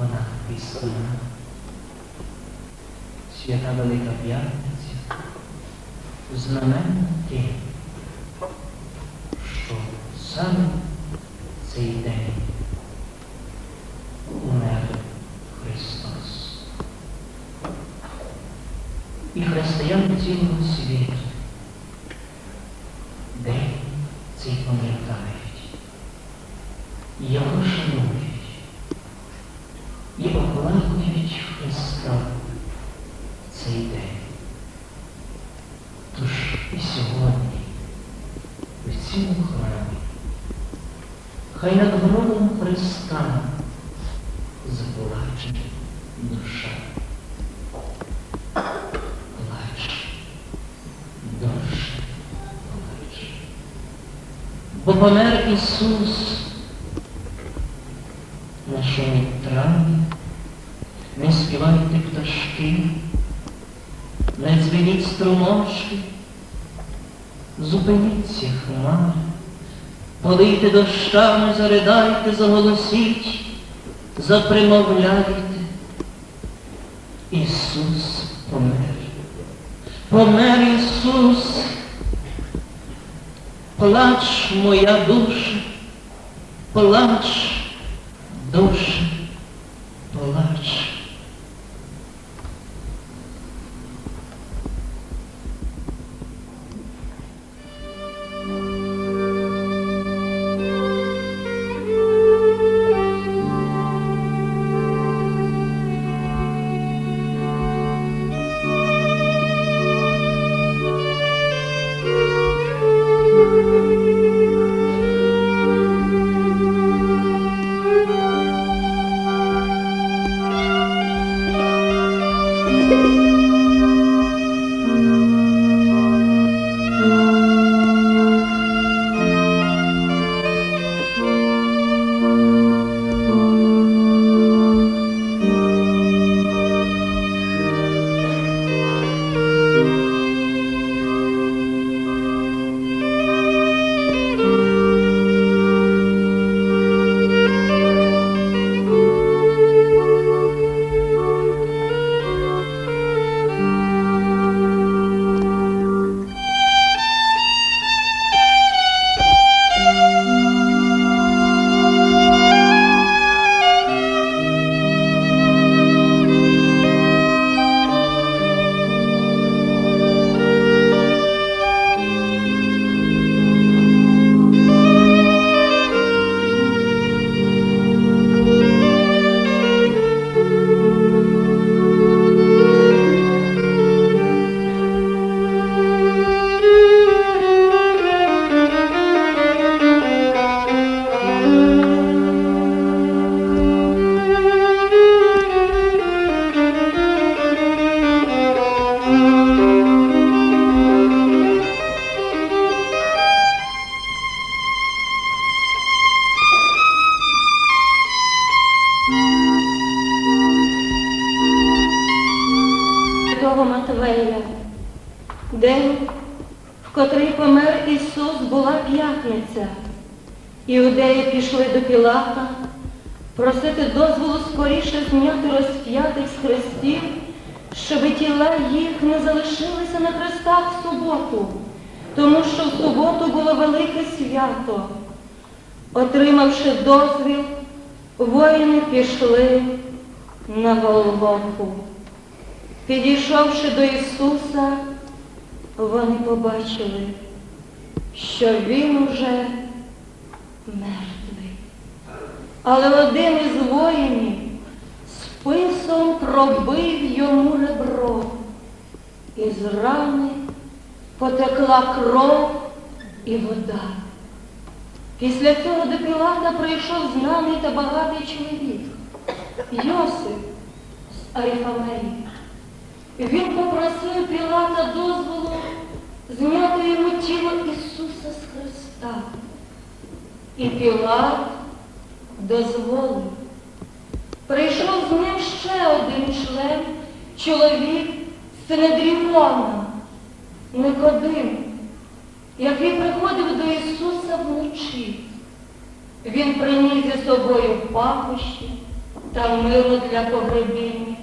onakvi strana. Света Велика Пјатница, знамен те, што сам се ден умер Христос. И христијаници на свет, ден се помертавајќи. Јаваше хай над гробом Христа заплаче душа. Плач, душа, плач. Бо помер Ісус на шумі траві, не співайте пташки, не дзвеніть струмочки, зупиніться хмари, полийте дощами, заридайте, заголосіть, запримовляйте. Ісус помер. Помер Ісус. Плач моя душа, плач, душа, Іудеї пішли до Пілата просити дозволу скоріше зняти розп'ятих з хрестів, щоб тіла їх не залишилися на хрестах в суботу, тому що в суботу було велике свято. Отримавши дозвіл, воїни пішли на Голгофу. Підійшовши до Ісуса, вони побачили, що Він уже мертвий. Але один із воїнів списом пробив йому ребро, і з рани потекла кров і вода. Після цього до Пілата прийшов знаний та багатий чоловік, Йосип з Арифамеї. Він попросив Пілата дозволу зняти йому тіло Ісуса з Христа. І Пілат дозволив. Прийшов з ним ще один член, чоловік Синедріона, Никодим. який приходив до Ісуса вночі. Він приніс зі собою пахощі та миру для погребіння.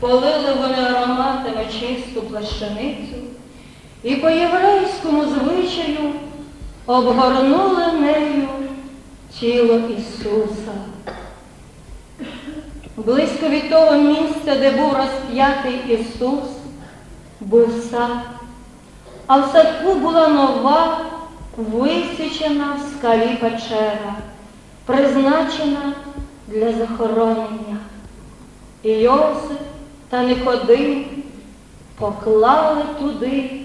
Полили вони ароматами чисту плащаницю і по єврейському звичаю обгорнули нею тіло Ісуса. Близько від того місця, де був розп'ятий Ісус, був сад, а в садку була нова, висічена в скалі печера, призначена для захоронення. І Йосип та Никодим поклали туди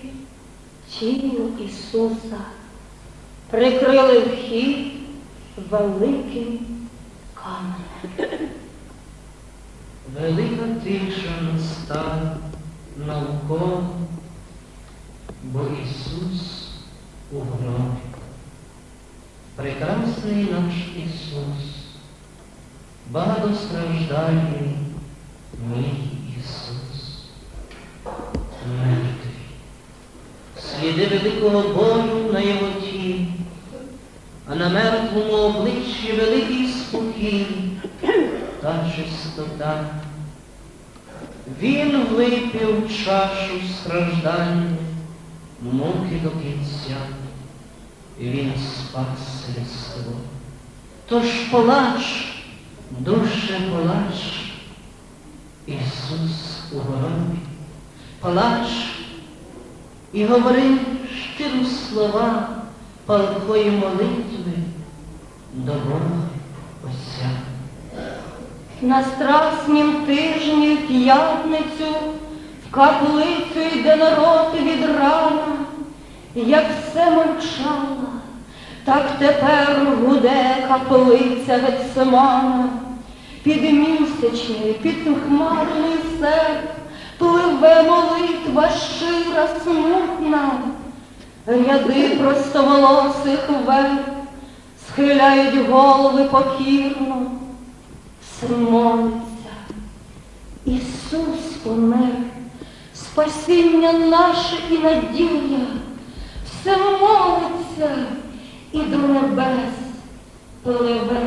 тіло Ісуса, прикрили вхід великим каменем. Велика тиша настала навколо, бо Ісус у гробі. Прекрасний наш Ісус, багатостраждальний мій Ісус, мертвий. Сліди великого болю на його тілі, а на мертвому обличчі великий спокій та чистота. Він випив чашу страждання, муки до кінця, і він спас людство. Тож плач, душе плач, Ісус у гробі, плач і говори щирі слова палкої молитви до Бога Отця. На страснім тижні в п'ятницю в каплицю йде народ від рана, як все мовчала, так тепер гуде каплиця Гецемана. Підмісячний, підхмарний серп, пливе молитва щира смутна, ряди простоволосих верб схиляють голови покірно. Все молиться. Ісус помер, спасіння наше і надія, все молиться і до небес пливе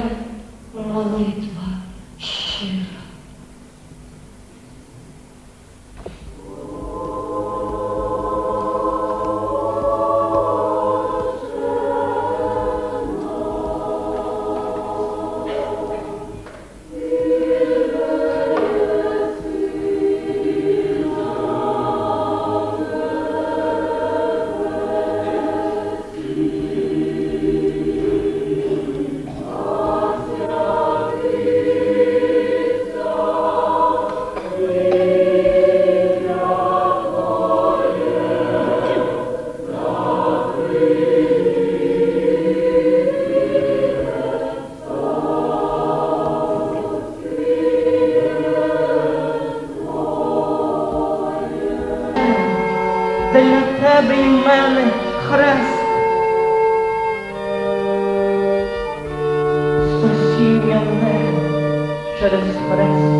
через хрест.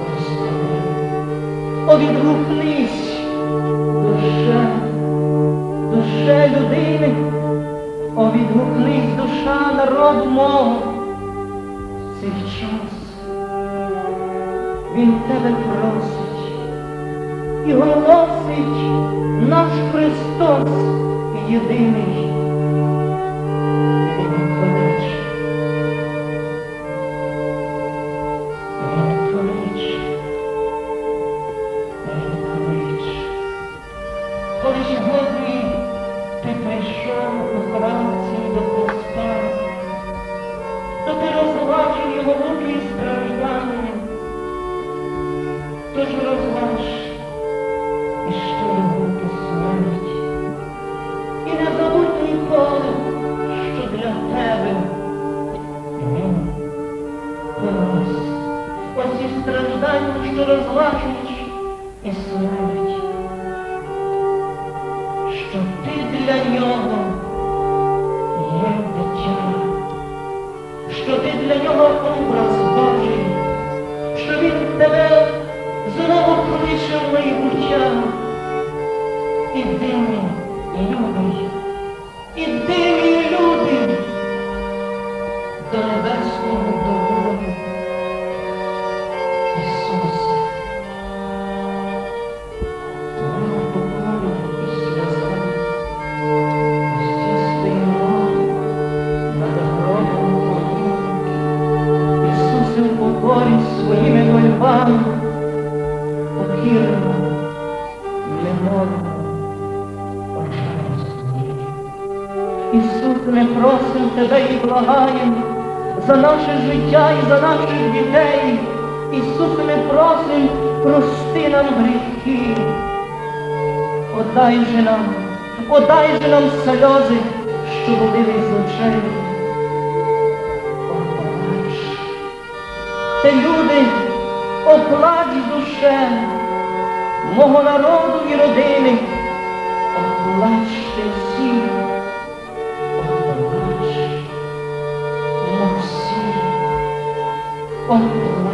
Господи, О, відгукнись, душе, людини, о, відгукнись, душа народу мого. В цей час він тебе просить і голосить наш Христос єдиний. Тож розваж і що його до. І не забудь ніколи, що для тебе. Він понес ось і страждання, що розлачуєш і смерть. Що ти для нього є дитя, що ти для нього образ кличе в майбуття. Іди, Любий, іди, мій любий, до небесного Ісус, ми просимо Тебе і благаємо за наше життя і за наших дітей. Ісус, ми просимо, прости нам гріхи. Подай же нам, подай же нам сльози, що були з очей. Оплач. Це люди, оплач душе мого народу і родини. Оплачте всі. Оплач, мов всі, оплач.